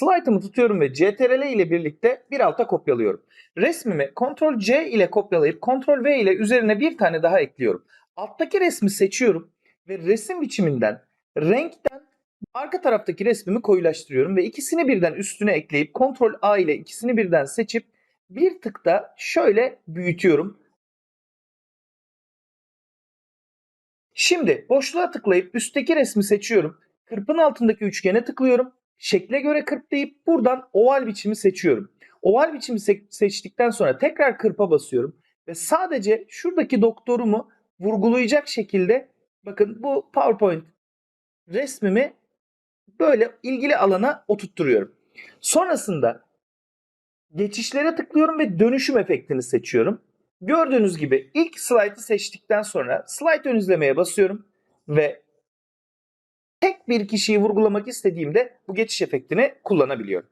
slide'ımı tutuyorum ve CTRL ile birlikte bir alta kopyalıyorum. Resmimi Ctrl C ile kopyalayıp Ctrl V ile üzerine bir tane daha ekliyorum. Alttaki resmi seçiyorum ve resim biçiminden renkten arka taraftaki resmimi koyulaştırıyorum ve ikisini birden üstüne ekleyip Ctrl A ile ikisini birden seçip bir tık da şöyle büyütüyorum. Şimdi boşluğa tıklayıp üstteki resmi seçiyorum. Kırpın altındaki üçgene tıklıyorum. Şekle göre kırp buradan oval biçimi seçiyorum. Oval biçimi se- seçtikten sonra tekrar kırpa basıyorum. Ve sadece şuradaki doktorumu vurgulayacak şekilde bakın bu PowerPoint resmimi böyle ilgili alana oturtturuyorum. Sonrasında geçişlere tıklıyorum ve dönüşüm efektini seçiyorum. Gördüğünüz gibi ilk slaytı seçtikten sonra slide ön izlemeye basıyorum ve tek bir kişiyi vurgulamak istediğimde bu geçiş efektini kullanabiliyorum.